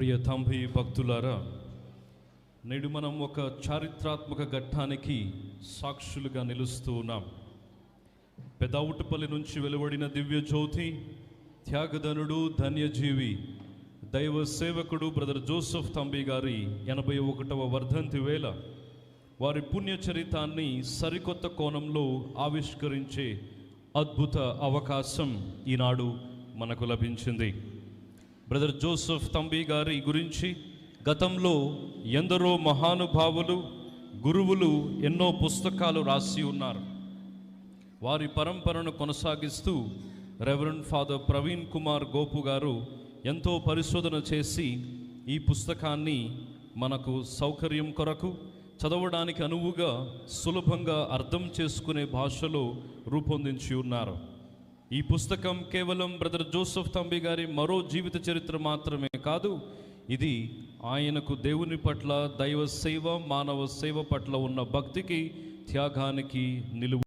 ప్రియ తంభి భక్తులారా నేడు మనం ఒక చారిత్రాత్మక ఘట్టానికి సాక్షులుగా నిలుస్తూ ఉన్నాం. పెదవుటపల్లి నుంచి వెలువడిన దివ్య జ్యోతి త్యాగధనుడు ధన్యజీవి దైవ సేవకుడు బ్రదర్ జోసెఫ్ తంబి గారి ఎనభై ఒకటవ వర్ధంతి వేళ వారి పుణ్యచరితాన్ని సరికొత్త కోణంలో ఆవిష్కరించే అద్భుత అవకాశం ఈనాడు మనకు లభించింది. బ్రదర్ జోసెఫ్ తంబి గారి గురించి గతంలో ఎందరో మహానుభావులు గురువులు ఎన్నో పుస్తకాలు రాసి ఉన్నారు. వారి పరంపరను కొనసాగిస్తూ రెవరెండ్ ఫాదర్ ప్రవీణ్ కుమార్ గోపు గారు ఎంతో పరిశోధన చేసి ఈ పుస్తకాన్ని మనకు సౌకర్యం కొరకు చదవడానికి అనువుగా సులభంగా అర్థం చేసుకునే భాషలో రూపొందించి ఉన్నారు. ఈ పుస్తకం కేవలం బ్రదర్ జోసెఫ్ తంబి గారి మరో జీవిత చరిత్ర మాత్రమే కాదు ఇది ఆయనకు దేవుని పట్ల దైవ సేవ మానవ సేవ పట్ల ఉన్న భక్తికి త్యాగానికి నిలువు